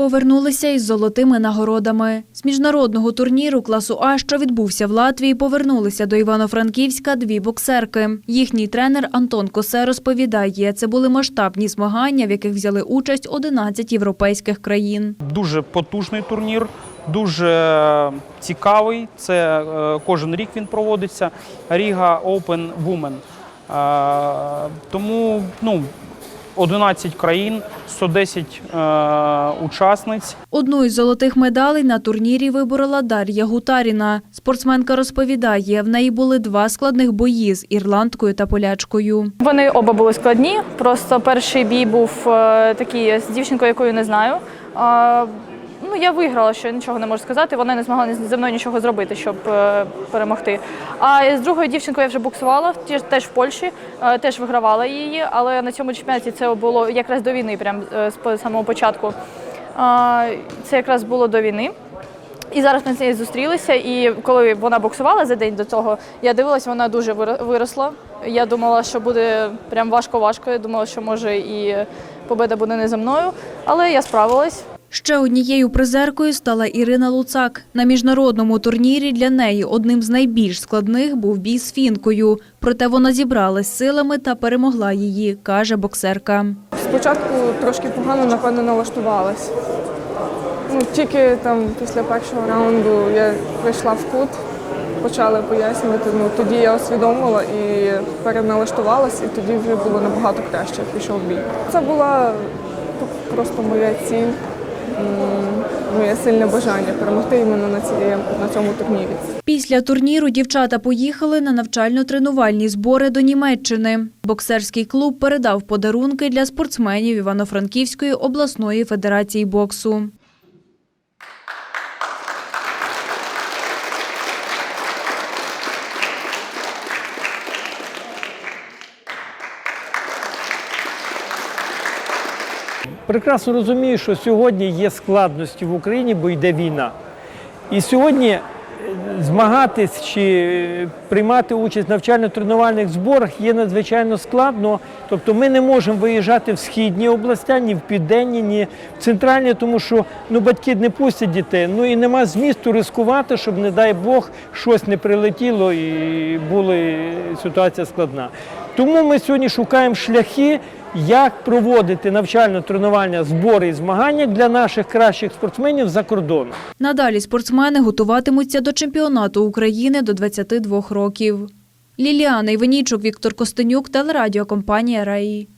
Повернулися із золотими нагородами. З міжнародного турніру класу А, що відбувся в Латвії, повернулися до Івано-Франківська дві боксерки. Їхній тренер Антон Косе розповідає, це були масштабні змагання, в яких взяли участь 11 європейських країн. Дуже потужний турнір, дуже цікавий. Це е, кожен рік він проводиться. Ріга Open Women. Е, Тому ну, 11 країн, 110 е, учасниць. Одну із золотих медалей на турнірі виборола Дар'я Гутаріна. Спортсменка розповідає, в неї були два складних бої з ірландкою та полячкою. Вони оба були складні. Просто перший бій був е, такий з дівчинкою, якою не знаю. Ну, я виграла, що я нічого не можу сказати. Вона не змогла зі мною нічого зробити, щоб е, перемогти. А з другою дівчинкою я вже боксувала, ті- теж в Польщі, е, теж вигравала її, але на цьому чемпіонаті це було якраз до війни, прям е, з самого початку. А, це якраз було до війни. І зараз ми з нею зустрілися, і коли вона боксувала за день до того, я дивилася, вона дуже виро- виросла. Я думала, що буде прям важко-важко. Я думала, що може і победа буде не за мною, але я справилась. Ще однією призеркою стала Ірина Луцак. На міжнародному турнірі для неї одним з найбільш складних був бій з фінкою. Проте вона зібралась силами та перемогла її, каже боксерка. Спочатку трошки погано, напевно, налаштувалась. Ну, тільки там після першого раунду я прийшла в кут, почали пояснювати. Ну, тоді я усвідомила і переналаштувалась, і тоді вже було набагато краще, пішов бій. Це була просто моя ціль, моє сильне бажання перемогти іменно на, цієї, на цьому турнірі. Після турніру дівчата поїхали на навчально-тренувальні збори до Німеччини. Боксерський клуб передав подарунки для спортсменів Івано-Франківської обласної федерації боксу. Прекрасно розумію, що сьогодні є складності в Україні, бо йде війна. І сьогодні е, змагатись чи приймати участь в навчально-тренувальних зборах є надзвичайно складно. Тобто ми не можемо виїжджати в східні області, ні в південні, ні в центральні, тому що ну, батьки не пустять дітей. Ну і нема змісту ризикувати, щоб, не дай Бог, щось не прилетіло і була ситуація складна. Тому ми сьогодні шукаємо шляхи, як проводити навчально-тренування збори і змагання для наших кращих спортсменів за кордоном. Надалі спортсмени готуватимуться до чемпіонату України до 22 років. Ліліана Іванійчук, Віктор Костенюк, телерадіокомпанія «Раї».